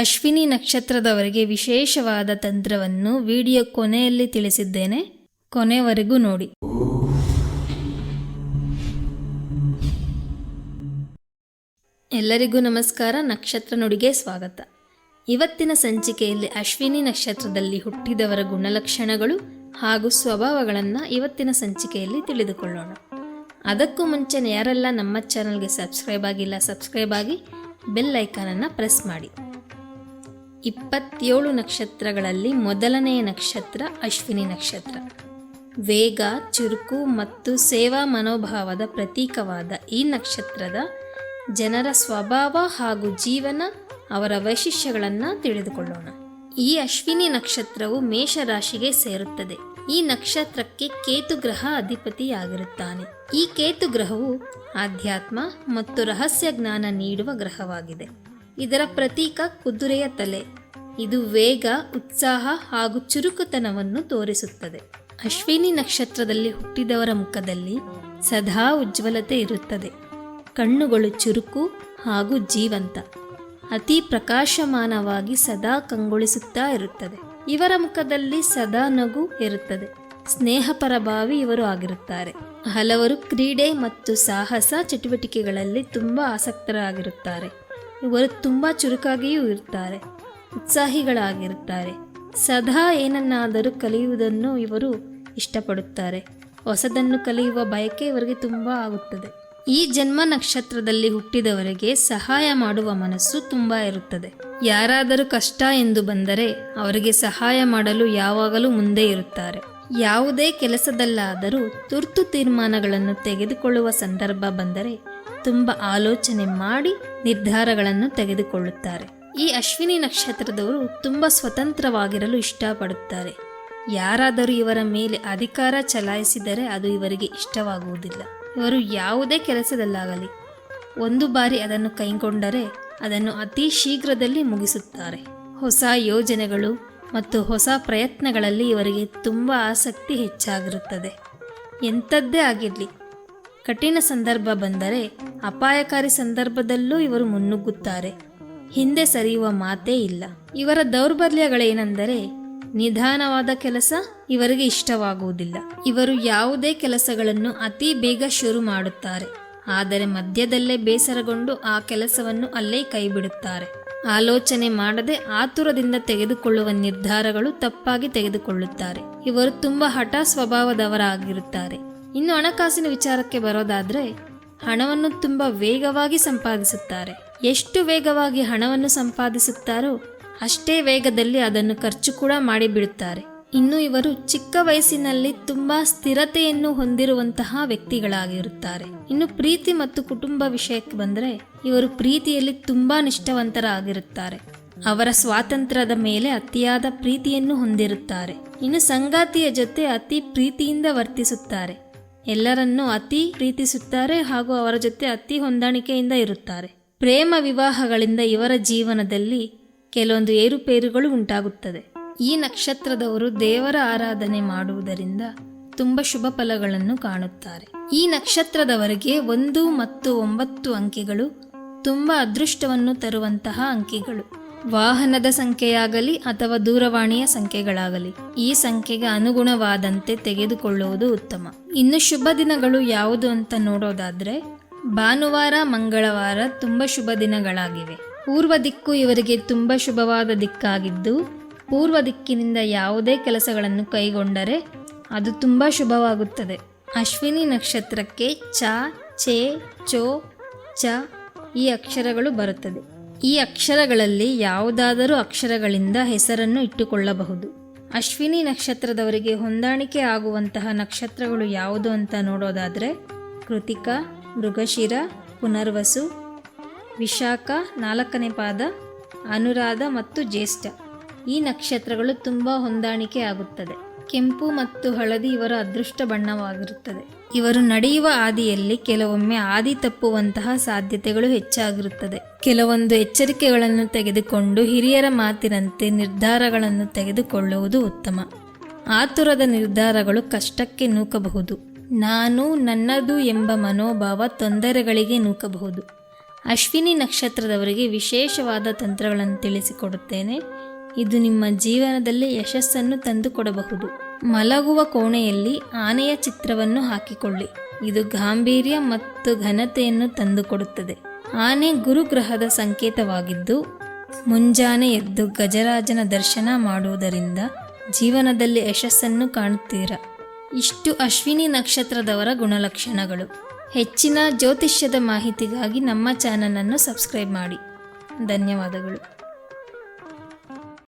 ಅಶ್ವಿನಿ ನಕ್ಷತ್ರದವರಿಗೆ ವಿಶೇಷವಾದ ತಂತ್ರವನ್ನು ವಿಡಿಯೋ ಕೊನೆಯಲ್ಲಿ ತಿಳಿಸಿದ್ದೇನೆ. ಕೊನೆವರೆಗೂ ನೋಡಿ. ಎಲ್ಲರಿಗೂ ನಮಸ್ಕಾರ. ನಕ್ಷತ್ರ ನುಡಿಗೆ ಸ್ವಾಗತ. ಇವತ್ತಿನ ಸಂಚಿಕೆಯಲ್ಲಿ ಅಶ್ವಿನಿ ನಕ್ಷತ್ರದಲ್ಲಿ ಹುಟ್ಟಿದವರ ಗುಣಲಕ್ಷಣಗಳು ಹಾಗೂ ಸ್ವಭಾವಗಳನ್ನು ಇವತ್ತಿನ ಸಂಚಿಕೆಯಲ್ಲಿ ತಿಳಿದುಕೊಳ್ಳೋಣ. ಅದಕ್ಕೂ ಮುಂಚೆ ಯಾರೆಲ್ಲ ನಮ್ಮ ಚಾನಲ್ಗೆ ಸಬ್ಸ್ಕ್ರೈಬ್ ಆಗಿಲ್ಲ, ಸಬ್ಸ್ಕ್ರೈಬ್ ಆಗಿ ಬೆಲ್ ಐಕಾನನ್ನು ಪ್ರೆಸ್ ಮಾಡಿ. ಇಪ್ಪತ್ತೇಳು ನಕ್ಷತ್ರಗಳಲ್ಲಿ ಮೊದಲನೆಯ ನಕ್ಷತ್ರ ಅಶ್ವಿನಿ ನಕ್ಷತ್ರ. ವೇಗ, ಚುರುಕು ಮತ್ತು ಸೇವಾ ಮನೋಭಾವದ ಪ್ರತೀಕವಾದ ಈ ನಕ್ಷತ್ರದ ಜನರ ಸ್ವಭಾವ ಹಾಗೂ ಜೀವನ ಅವರ ವೈಶಿಷ್ಟ್ಯಗಳನ್ನು ತಿಳಿದುಕೊಳ್ಳೋಣ. ಈ ಅಶ್ವಿನಿ ನಕ್ಷತ್ರವು ಮೇಷರಾಶಿಗೆ ಸೇರುತ್ತದೆ. ಈ ನಕ್ಷತ್ರಕ್ಕೆ ಕೇತು ಗ್ರಹ ಅಧಿಪತಿಯಾಗಿರುತ್ತಾನೆ. ಈ ಕೇತು ಗ್ರಹವು ಆಧ್ಯಾತ್ಮ ಮತ್ತು ರಹಸ್ಯ ಜ್ಞಾನ ನೀಡುವ ಗ್ರಹವಾಗಿದೆ. ಇದರ ಪ್ರತೀಕ ಕುದುರೆಯ ತಲೆ. ಇದು ವೇಗ, ಉತ್ಸಾಹ ಹಾಗೂ ಚುರುಕುತನವನ್ನು ತೋರಿಸುತ್ತದೆ. ಅಶ್ವಿನಿ ನಕ್ಷತ್ರದಲ್ಲಿ ಹುಟ್ಟಿದವರ ಮುಖದಲ್ಲಿ ಸದಾ ಉಜ್ವಲತೆ ಇರುತ್ತದೆ. ಕಣ್ಣುಗಳು ಚುರುಕು ಹಾಗೂ ಜೀವಂತ. ಅತಿ ಪ್ರಕಾಶಮಾನವಾಗಿ ಸದಾ ಕಂಗೊಳಿಸುತ್ತಾ ಇರುತ್ತದೆ. ಇವರ ಮುಖದಲ್ಲಿ ಸದಾ ನಗು ಇರುತ್ತದೆ. ಸ್ನೇಹಪರಭಾವಿ ಇವರು ಆಗಿರುತ್ತಾರೆ. ಹಲವರು ಕ್ರೀಡೆ ಮತ್ತು ಸಾಹಸ ಚಟುವಟಿಕೆಗಳಲ್ಲಿ ತುಂಬ ಆಸಕ್ತರಾಗಿರುತ್ತಾರೆ. ಇವರು ತುಂಬ ಚುರುಕಾಗಿಯೂ ಇರ್ತಾರೆ ಉತ್ಸಾಹಿಗಳಾಗಿರುತ್ತಾರೆ ಸದಾ ಏನನ್ನಾದರೂ ಕಲಿಯುವುದನ್ನು ಇವರು ಇಷ್ಟಪಡುತ್ತಾರೆ. ಹೊಸದನ್ನು ಕಲಿಯುವ ಬಯಕೆ ಇವರಿಗೆ ತುಂಬ ಆಗುತ್ತದೆ. ಈ ಜನ್ಮ ನಕ್ಷತ್ರದಲ್ಲಿ ಹುಟ್ಟಿದವರಿಗೆ ಸಹಾಯ ಮಾಡುವ ಮನಸ್ಸು ತುಂಬ ಇರುತ್ತದೆ. ಯಾರಾದರೂ ಕಷ್ಟ ಎಂದು ಬಂದರೆ ಅವರಿಗೆ ಸಹಾಯ ಮಾಡಲು ಯಾವಾಗಲೂ ಮುಂದೆ ಇರುತ್ತಾರೆ. ಯಾವುದೇ ಕೆಲಸದಲ್ಲಾದರೂ ತುರ್ತು ತೀರ್ಮಾನಗಳನ್ನು ತೆಗೆದುಕೊಳ್ಳುವ ಸಂದರ್ಭ ಬಂದರೆ ತುಂಬ ಆಲೋಚನೆ ಮಾಡಿ ನಿರ್ಧಾರಗಳನ್ನು ತೆಗೆದುಕೊಳ್ಳುತ್ತಾರೆ. ಈ ಅಶ್ವಿನಿ ನಕ್ಷತ್ರದವರು ತುಂಬ ಸ್ವತಂತ್ರವಾಗಿರಲು ಇಷ್ಟಪಡುತ್ತಾರೆ. ಯಾರಾದರೂ ಇವರ ಮೇಲೆ ಅಧಿಕಾರ ಚಲಾಯಿಸಿದರೆ ಅದು ಇವರಿಗೆ ಇಷ್ಟವಾಗುವುದಿಲ್ಲ. ಇವರು ಯಾವುದೇ ಕೆಲಸದಲ್ಲಾಗಲಿ, ಒಂದು ಬಾರಿ ಅದನ್ನು ಕೈಗೊಂಡರೆ ಅದನ್ನು ಅತಿ ಶೀಘ್ರದಲ್ಲಿ ಮುಗಿಸುತ್ತಾರೆ. ಹೊಸ ಯೋಜನೆಗಳು ಮತ್ತು ಹೊಸ ಪ್ರಯತ್ನಗಳಲ್ಲಿ ಇವರಿಗೆ ತುಂಬ ಆಸಕ್ತಿ ಹೆಚ್ಚಾಗಿರುತ್ತದೆ. ಎಂಥದ್ದೇ ಆಗಿರಲಿ, ಕಠಿಣ ಸಂದರ್ಭ ಬಂದರೆ ಅಪಾಯಕಾರಿ ಸಂದರ್ಭದಲ್ಲೂ ಇವರು ಮುನ್ನುಗ್ಗುತ್ತಾರೆ. ಹಿಂದೆ ಸರಿಯುವ ಮಾತೇ ಇಲ್ಲ. ಇವರ ದೌರ್ಬಲ್ಯಗಳೇನೆಂದರೆ ನಿಧಾನವಾದ ಕೆಲಸ ಇವರಿಗೆ ಇಷ್ಟವಾಗುವುದಿಲ್ಲ. ಇವರು ಯಾವುದೇ ಕೆಲಸಗಳನ್ನು ಅತಿ ಬೇಗ ಶುರು ಮಾಡುತ್ತಾರೆ. ಆದರೆ ಮಧ್ಯದಲ್ಲೇ ಬೇಸರಗೊಂಡು ಆ ಕೆಲಸವನ್ನು ಅಲ್ಲೇ ಕೈಬಿಡುತ್ತಾರೆ. ಆಲೋಚನೆ ಮಾಡದೆ ಆತುರದಿಂದ ತೆಗೆದುಕೊಳ್ಳುವ ನಿರ್ಧಾರಗಳು ತಪ್ಪಾಗಿ ತೆಗೆದುಕೊಳ್ಳುತ್ತಾರೆ. ಇವರು ತುಂಬಾ ಹಠ ಸ್ವಭಾವದವರಾಗಿರುತ್ತಾರೆ. ಇನ್ನು ಹಣಕಾಸಿನ ವಿಚಾರಕ್ಕೆ ಬರೋದಾದ್ರೆ ಹಣವನ್ನು ತುಂಬ ವೇಗವಾಗಿ ಸಂಪಾದಿಸುತ್ತಾರೆ. ಎಷ್ಟು ವೇಗವಾಗಿ ಹಣವನ್ನು ಸಂಪಾದಿಸುತ್ತಾರೋ ಅಷ್ಟೇ ವೇಗದಲ್ಲಿ ಅದನ್ನು ಖರ್ಚು ಕೂಡ ಮಾಡಿಬಿಡುತ್ತಾರೆ. ಇನ್ನು ಇವರು ಚಿಕ್ಕ ವಯಸ್ಸಿನಲ್ಲಿ ತುಂಬಾ ಸ್ಥಿರತೆಯನ್ನು ಹೊಂದಿರುವಂತಹ ವ್ಯಕ್ತಿಗಳಾಗಿರುತ್ತಾರೆ. ಇನ್ನು ಪ್ರೀತಿ ಮತ್ತು ಕುಟುಂಬ ವಿಷಯಕ್ಕೆ ಬಂದರೆ ಇವರು ಪ್ರೀತಿಯಲ್ಲಿ ತುಂಬಾ ನಿಷ್ಠಾವಂತರಾಗಿರುತ್ತಾರೆ. ಅವರ ಸ್ವಾತಂತ್ರ್ಯದ ಮೇಲೆ ಅತಿಯಾದ ಪ್ರೀತಿಯನ್ನು ಹೊಂದಿರುತ್ತಾರೆ. ಇನ್ನು ಸಂಗಾತಿಯ ಜೊತೆ ಅತಿ ಪ್ರೀತಿಯಿಂದ ವರ್ತಿಸುತ್ತಾರೆ. ಎಲ್ಲರನ್ನೂ ಅತಿ ಪ್ರೀತಿಸುತ್ತಾರೆ ಹಾಗೂ ಅವರ ಜೊತೆ ಅತಿ ಹೊಂದಾಣಿಕೆಯಿಂದ ಇರುತ್ತಾರೆ. ಪ್ರೇಮ ವಿವಾಹಗಳಿಂದ ಇವರ ಜೀವನದಲ್ಲಿ ಕೆಲವೊಂದು ಏರುಪೇರುಗಳು ಉಂಟಾಗುತ್ತದೆ. ಈ ನಕ್ಷತ್ರದವರು ದೇವರ ಆರಾಧನೆ ಮಾಡುವುದರಿಂದ ತುಂಬ ಶುಭ ಫಲಗಳನ್ನು ಕಾಣುತ್ತಾರೆ. ಈ ನಕ್ಷತ್ರದವರಿಗೆ ಒಂದು ಮತ್ತು ಒಂಬತ್ತು ಅಂಕಿಗಳು ತುಂಬ ಅದೃಷ್ಟವನ್ನು ತರುವಂತಹ ಅಂಕಿಗಳು. ವಾಹನದ ಸಂಖ್ಯೆಯಾಗಲಿ ಅಥವಾ ದೂರವಾಣಿಯ ಸಂಖ್ಯೆಗಳಾಗಲಿ, ಈ ಸಂಖ್ಯೆಗೆ ಅನುಗುಣವಾದಂತೆ ತೆಗೆದುಕೊಳ್ಳುವುದು ಉತ್ತಮ. ಇನ್ನು ಶುಭ ದಿನಗಳು ಯಾವುದು ಅಂತ ನೋಡೋದಾದ್ರೆ, ಭಾನುವಾರ, ಮಂಗಳವಾರ ತುಂಬ ಶುಭ ದಿನಗಳಾಗಿವೆ. ಪೂರ್ವ ದಿಕ್ಕು ಇವರಿಗೆ ತುಂಬ ಶುಭವಾದ ದಿಕ್ಕಾಗಿದ್ದು, ಪೂರ್ವ ದಿಕ್ಕಿನಿಂದ ಯಾವುದೇ ಕೆಲಸಗಳನ್ನು ಕೈಗೊಂಡರೆ ಅದು ತುಂಬ ಶುಭವಾಗುತ್ತದೆ. ಅಶ್ವಿನಿ ನಕ್ಷತ್ರಕ್ಕೆ ಚ, ಚೇ, ಚೋ, ಚ ಈ ಅಕ್ಷರಗಳು ಬರುತ್ತದೆ. ಈ ಅಕ್ಷರಗಳಲ್ಲಿ ಯಾವುದಾದರೂ ಅಕ್ಷರಗಳಿಂದ ಹೆಸರನ್ನು ಇಟ್ಟುಕೊಳ್ಳಬಹುದು. ಅಶ್ವಿನಿ ನಕ್ಷತ್ರದವರಿಗೆ ಹೊಂದಾಣಿಕೆ ಆಗುವಂತಹ ನಕ್ಷತ್ರಗಳು ಯಾವುದು ಅಂತ ನೋಡೋದಾದರೆ, ಕೃತಿಕ, ಮೃಗಶಿರ, ಪುನರ್ವಸು, ವಿಶಾಖ, ನಾಲ್ಕನೇ ಪಾದ, ಅನುರಾಧ ಮತ್ತು ಜ್ಯೇಷ್ಠ. ಈ ನಕ್ಷತ್ರಗಳು ತುಂಬ ಹೊಂದಾಣಿಕೆ ಆಗುತ್ತದೆ. ಕೆಂಪು ಮತ್ತು ಹಳದಿ ಇವರ ಅದೃಷ್ಟ ಬಣ್ಣವಾಗಿರುತ್ತದೆ. ಇವರು ನಡೆಯುವ ಹಾದಿಯಲ್ಲಿ ಕೆಲವೊಮ್ಮೆ ಆದಿ ತಪ್ಪುವಂತಹ ಸಾಧ್ಯತೆಗಳು ಹೆಚ್ಚಾಗಿರುತ್ತದೆ. ಕೆಲವೊಂದು ಎಚ್ಚರಿಕೆಗಳನ್ನು ತೆಗೆದುಕೊಂಡು ಹಿರಿಯರ ಮಾತಿನಂತೆ ನಿರ್ಧಾರಗಳನ್ನು ತೆಗೆದುಕೊಳ್ಳುವುದು ಉತ್ತಮ. ಆತುರದ ನಿರ್ಧಾರಗಳು ಕಷ್ಟಕ್ಕೆ ನೂಕಬಹುದು. ನಾನು ನನ್ನದು ಎಂಬ ಮನೋಭಾವ ತೊಂದರೆಗಳಿಗೆ ನೂಕಬಹುದು. ಅಶ್ವಿನಿ ನಕ್ಷತ್ರದವರಿಗೆ ವಿಶೇಷವಾದ ತಂತ್ರಗಳನ್ನು ತಿಳಿಸಿಕೊಡುತ್ತೇನೆ. ಇದು ನಿಮ್ಮ ಜೀವನದಲ್ಲಿ ಯಶಸ್ಸನ್ನು ತಂದುಕೊಡಬಹುದು. ಮಲಗುವ ಕೋಣೆಯಲ್ಲಿ ಆನೆಯ ಚಿತ್ರವನ್ನು ಹಾಕಿಕೊಳ್ಳಿ. ಇದು ಗಾಂಭೀರ್ಯ ಮತ್ತು ಘನತೆಯನ್ನು ತಂದುಕೊಡುತ್ತದೆ. ಆನೆ ಗುರುಗ್ರಹದ ಸಂಕೇತವಾಗಿದ್ದು, ಮುಂಜಾನೆ ಎದ್ದು ಗಜರಾಜನ ದರ್ಶನ ಮಾಡುವುದರಿಂದ ಜೀವನದಲ್ಲಿ ಯಶಸ್ಸನ್ನು ಕಾಣುತ್ತೀರಾ. ಇಷ್ಟು ಅಶ್ವಿನಿ ನಕ್ಷತ್ರದವರ ಗುಣಲಕ್ಷಣಗಳು. ಹೆಚ್ಚಿನ ಜ್ಯೋತಿಷ್ಯದ ಮಾಹಿತಿಗಾಗಿ ನಮ್ಮ ಚಾನಲನ್ನು ಸಬ್ಸ್ಕ್ರೈಬ್ ಮಾಡಿ. ಧನ್ಯವಾದಗಳು.